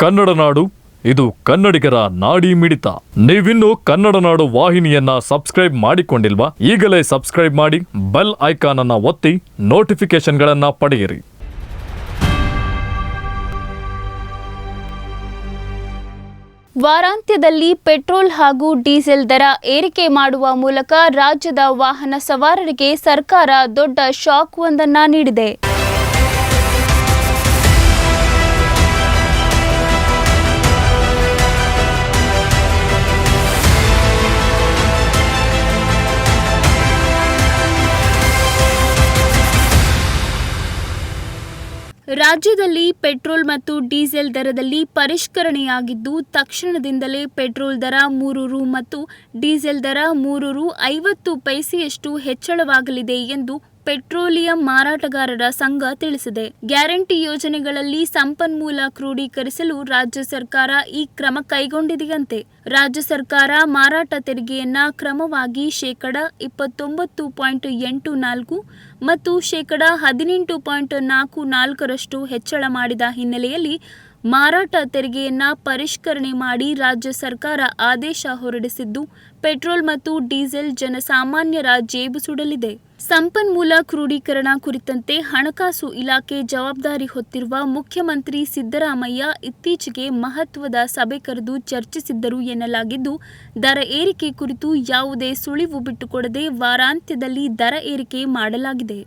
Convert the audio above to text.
ಕನ್ನಡ ನಾಡು, ಇದು ಕನ್ನಡಿಗರ ನಾಡಿ ಮಿಡಿತ. ನೀವಿನ್ನು ಕನ್ನಡ ನಾಡು ವಾಹಿನಿಯನ್ನ ಸಬ್ಸ್ಕ್ರೈಬ್ ಮಾಡಿಕೊಂಡಿಲ್ವಾ? ಈಗಲೇ ಸಬ್ಸ್ಕ್ರೈಬ್ ಮಾಡಿ, ಬೆಲ್ ಐಕಾನ್ ಅನ್ನ ಒತ್ತಿ ನೋಟಿಫಿಕೇಶನ್ಗಳನ್ನ ಪಡೆಯಿರಿ. ವಾರಾಂತ್ಯದಲ್ಲಿ ಪೆಟ್ರೋಲ್ ಹಾಗೂ ಡೀಸೆಲ್ ದರ ಏರಿಕೆ ಮಾಡುವ ಮೂಲಕ ರಾಜ್ಯದ ವಾಹನ ಸವಾರರಿಗೆ ಸರ್ಕಾರ ದೊಡ್ಡ ಶಾಕ್ ಒಂದನ್ನ ನೀಡಿದೆ. ರಾಜ್ಯದಲ್ಲಿ ಪೆಟ್ರೋಲ್ ಮತ್ತು ಡೀಸೆಲ್ ದರದಲ್ಲಿ ಪರಿಷ್ಕರಣೆಯಾಗಿದ್ದು, ತಕ್ಷಣದಿಂದಲೇ ಪೆಟ್ರೋಲ್ ದರ ಮೂರು ರು ಮತ್ತು ಡೀಸೆಲ್ ದರ ಮೂರು ರು ಐವತ್ತು ಪೈಸೆಯಷ್ಟು ಹೆಚ್ಚಳವಾಗಲಿದೆ ಎಂದು ಪೆಟ್ರೋಲಿಯಂ ಮಾರಾಟಗಾರರ ಸಂಘ ತಿಳಿಸಿದೆ. ಗ್ಯಾರಂಟಿ ಯೋಜನೆಗಳಲ್ಲಿ ಸಂಪನ್ಮೂಲ ಕ್ರೋಢೀಕರಿಸಲು ರಾಜ್ಯ ಸರ್ಕಾರ ಈ ಕ್ರಮ ಕೈಗೊಂಡಿದೆಯಂತೆ. ರಾಜ್ಯ ಸರ್ಕಾರ ಮಾರಾಟ ತೆರಿಗೆಯನ್ನ ಕ್ರಮವಾಗಿ ಶೇಕಡ ಇಪ್ಪತ್ತೊಂಬತ್ತು ಪಾಯಿಂಟ್ ಎಂಟು ನಾಲ್ಕು ಮತ್ತು ಶೇಕಡ ಹದಿನೆಂಟು ಪಾಯಿಂಟ್ ನಾಲ್ಕು ನಾಲ್ಕರಷ್ಟು ಹೆಚ್ಚಳ ಮಾಡಿದ ಹಿನ್ನೆಲೆಯಲ್ಲಿ ಮಾರಾಟ ತೆರಿಗೆಯನ್ನ ಪರಿಷ್ಕರಣೆ ಮಾಡಿ ರಾಜ್ಯ ಸರ್ಕಾರ ಆದೇಶ ಹೊರಡಿಸಿದ್ದು, ಪೆಟ್ರೋಲ್ ಮತ್ತು ಡೀಸೆಲ್ ಜನಸಾಮಾನ್ಯರ ಜೇಬು ಸುಡಲಿದೆ. ಸಂಪನ್ಮೂಲ ಕ್ರೋಢೀಕರಣ ಕುರಿತಂತೆ ಹಣಕಾಸು ಇಲಾಖೆ ಜವಾಬ್ದಾರಿ ಹೊತ್ತಿರುವ ಮುಖ್ಯಮಂತ್ರಿ ಸಿದ್ದರಾಮಯ್ಯ ಇತ್ತೀಚೆಗೆ ಮಹತ್ವದ ಸಭೆ ಕರೆದು ಚರ್ಚಿಸಿದ್ದರು ಎನ್ನಲಾಗಿದ್ದು, ದರ ಏರಿಕೆ ಕುರಿತು ಯಾವುದೇ ಸುಳಿವು ಬಿಟ್ಟುಕೊಡದೆ ವಾರಾಂತ್ಯದಲ್ಲಿ ದರ ಏರಿಕೆ ಮಾಡಲಾಗಿದೆ.